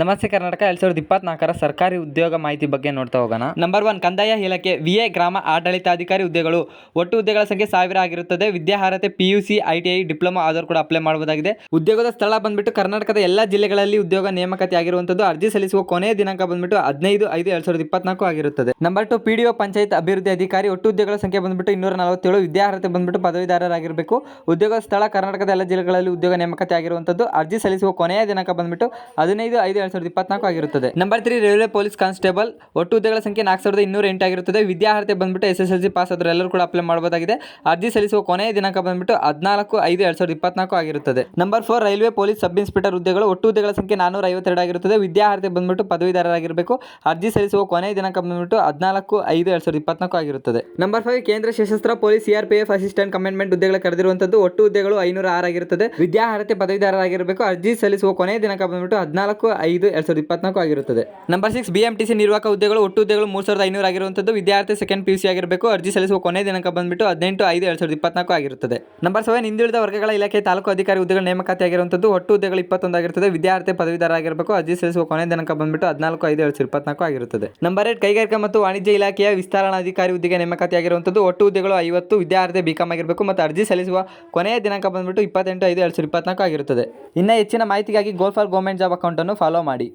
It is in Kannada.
ನಮಸ್ತೆ ಕರ್ನಾಟಕ, ಎರಡ್ ಸಾವಿರದ ಇಪ್ಪತ್ನಾಲ್ಕರ ಸರ್ಕಾರಿ ಉದ್ಯೋಗ ಮಾಹಿತಿ ಬಗ್ಗೆ ನೋಡ್ತಾ ಹೋಗೋಣ. ನಂಬರ್ ಒನ್ ಕಂದಾಯ ಇಲಾಖೆ ವಿ ಎ ಗ್ರಾಮ ಆಡಳಿತಾಧಿಕಾರಿ ಹುದ್ದೆಗಳು. ಒಟ್ಟು ಹುದ್ದೆಗಳ ಸಂಖ್ಯೆ ಸಾವಿರ ಆಗಿರುತ್ತದೆ. ವಿದ್ಯಾರ್ಹತೆ P U C I diploma ಆದರೂ ಕೂಡ ಅಪ್ಲೈ ಮಾಡಬಹುದಾಗಿದೆ ಉದ್ಯೋಗದ ಸ್ಥಳ ಬಂದ್ಬಿಟ್ಟು ಕರ್ನಾಟಕದ ಎಲ್ಲ ಜಿಲ್ಲೆಗಳಲ್ಲಿ ಉದ್ಯೋಗ ನೇಮಕಾತಿ ಆಗಿರುವಂತದ್ದು ಅರ್ಜಿ ಸಲ್ಲಿಸುವ ಕೊನೆಯ ದಿನಾಂಕ ಬಂದ್ಬಿಟ್ಟು ಹದಿನೈದು ಐದು ಎರಡ್ ಸಾವಿರದ ಇಪ್ಪತ್ನಾಲ್ಕು ಆಗಿರುತ್ತದೆ. ನಂಬರ್ ಟು ಒ ಪಂಚಾಯತ್ ಅಭಿವೃದ್ಧಿ ಅಧಿಕಾರಿ. ಒಟ್ಟು ಹುದ್ದೆಗಳ ಸಂಖ್ಯೆ ಬಂದ್ಬಿಟ್ಟು ಇನ್ನೂರ ನಲವತ್ತೇಳು. ವಿದ್ಯಾರ್ಹತೆ ಬಂದ್ಬಿಟ್ಟು ಪದವೀಧರರಾಗಿರಬೇಕು. ಉದ್ಯೋಗ ಸ್ಥಳ ಕರ್ನಾಟಕದ ಎಲ್ಲ ಜಿಲ್ಲೆಗಳಲ್ಲಿ ಉದ್ಯೋಗ ನೇಮಕಾತಿ ಆಗಿರುವಂತದ್ದು ಅರ್ಜಿ ಸಲ್ಲಿಸುವ ಕೊನೆಯ ದಿನಾಂಕ ಬಂದ್ಬಿಟ್ಟು ಹದಿನೈದು ಐದು ಎರಡು ಸಾವಿರದ ಇಪ್ಪತ್ನಾಲ್ಕು ಆಗಿರುತ್ತದೆ. Number three railway police constable ಒಟ್ಟು ಹುದ್ದೆಗಳ ಸಂಖ್ಯೆ ನಾಲ್ಕು ಸಾವಿರದ ಇನ್ನೂರ ಎಂಟು ಆಗಿರುತ್ತದೆ. ವಿದ್ಯಾರ್ಹತೆ ಬಂದ್ಬಿಟ್ಟು S S L C pass ಆದರೂ ಎಲ್ಲರೂ ಕೂಡ ಅಪ್ಲೈ ಮಾಡಬಹುದಾಗಿದೆ ಅರ್ಜಿ ಸಲ್ಲಿಸುವ ಕೊನೆಯ ದಿನಾಂಕ ಬಂದ್ಬಿಟ್ಟು ಹದಿನಾಲ್ಕು ಐದು ಎರಡು ಸಾವಿರದ ಇಪ್ಪತ್ನಾಲ್ಕು ಆಗಿರುತ್ತದೆ. Number four railway police sub inspector ಹುದ್ದೆಗಳು ಒಟ್ಟು ಹುದ್ದೆಗಳ ಸಂಖ್ಯೆ ನಾನೂರ ಐವತ್ತೆರಡು ಆಗಿರುತ್ತದೆ. ವಿದ್ಯಾರ್ಹತೆ ಬಂದ್ಬಿಟ್ಟು ಪದವೀಧರರಾಗಿರಬೇಕು ಅರ್ಜಿ ಸಲ್ಲಿಸುವ ಕೊನೆಯ ದಿನಾಂಕ ಬಂದ್ಬಿಟ್ಟು ಹದಿನಾಲ್ಕು ಐದು ಎರಡು ಸಾವಿರದ ಇಪ್ಪತ್ನಾಲ್ಕು ಆಗಿರುತ್ತದೆ. ನಂಬರ್ ಫೈವ್ ಕೇಂದ್ರ ಸಶಸ್ತ್ರ ಪೊಲೀಸ್ ಸಿಆರ್ಪಿಎಫ್ ಅಸಿಸ್ಟೆಂಟ್ ಕಮೆಂಟ್ಮೆಂಟ್ ಹುದ್ದೆಗಳ ಕರೆದಿರುವಂತದ್ದು ಒಟ್ಟು ಹುದ್ದೆಗಳು ಐನೂರ ಆರು ಆಗಿರುತ್ತದೆ. ವಿದ್ಯಾರ್ಹತೆ ಪದವೀಧರರಾಗಿರಬೇಕು ಅರ್ಜಿ ಸಲ್ಲಿಸುವ ಕೊನೆಯ ದಿನಾಂಕ ಬಂದ್ಬಿಟ್ಟು ಹದಿನಾಲ್ಕು ಐದು ಎರಡು ಸಾವಿರದ ಇಪ್ಪತ್ನಾಲ್ಕು ಆಗಿರುತ್ತದೆ. Number six B M T C ನಿರ್ವಾಹಕ ಹುದ್ದೆಗಳು ಒಟ್ಟು ಹುದ್ದೆಗಳು ಮೂರು ಸಾವಿರದ ಐನೂರು ಆಗಿರುವಂಥದ್ದು. ವಿದ್ಯಾರ್ಥಿ ಸೆಕೆಂಡ್ ಪಿ ಯು ಸಿ ಆಗಿರಬೇಕು. ಅರ್ಜಿ ಸಲ್ಲಿಸುವ ಕೊನೆಯ ದಿನಾಂಕ ಬಂದ್ಬಿಟ್ಟು ಹದಿನೆಂಟು ಐದು ಎರಡು ಸಾವಿರದ ಇಪ್ಪತ್ನಾಲ್ಕು ಆಗಿರುತ್ತದೆ. ನಂಬರ್ ಸೆವೆನ್ ಹಿಂದುಳಿದ ವರ್ಗಗಳ ಇಲಾಖೆ ತಾಲೂಕು ಅಧಿಕಾರಿ ಹುದ್ದೆಗಳ ನೇಮಕಾತಿ ಆಗಿರುವಂಥದ್ದು ಒಟ್ಟು ಹುದ್ದೆಗಳು ಇಪ್ಪತ್ತೊಂದು ಆಗಿರುತ್ತದೆ. ವಿದ್ಯಾರ್ಥಿ ಪದವೀಧರ ಆಗಿರಬೇಕು. ಅರ್ಜಿ ಸಲ್ಲಿಸುವ ಕೊನೆಯ ದಿನಾಂಕ ಬಂದ್ಬಿಟ್ಟು ಹದಿನಾಲ್ಕು ಐದು ಎರಡು ಸಾವಿರದ ಇಪ್ಪತ್ನಾಲ್ಕು ಆಗಿರುತ್ತದೆ. ನಂಬರ್ ಏಟ್ ಕೈಗಾರಿಕಾ ಮತ್ತು ವಾಣಿಜ್ಯ ಇಲಾಖೆಯ ವಿಸ್ತರಣಾಧಿಕಾರಿ ಹುದ್ದೆಗೆ ನೇಮಕಾತಿ ಆಗಿರುವಂಥದ್ದು ಒಟ್ಟು ಹುದ್ದೆಗಳು ಐವತ್ತು, ವಿದ್ಯಾರ್ಥಿ ಬಿಕಾಂ ಆಗಿರಬೇಕು ಮತ್ತು ಅರ್ಜಿ ಸಲ್ಲಿಸುವ ಕೊನೆಯ ದಿನಾಂಕ ಬಂದ್ಬಿಟ್ಟು ಇಪ್ಪತ್ತೆಂಟು ಐದು ಎರಡು ಸಾವಿರದ ಇಪ್ಪತ್ನಾಲ್ಕು ಆಗಿರುತ್ತದೆ. ಇನ್ನು ಹೆಚ್ಚಿನ ಮಾಹಿತಿಗಾಗಿ ಗೋಲ್ ಫಾರ್ ಗೌರ್ಮೆಂಟ್ ಜಾಬ್ ಅಕೌಂಟನ್ನು ಫಾಲೋ ಮಾಡಿ.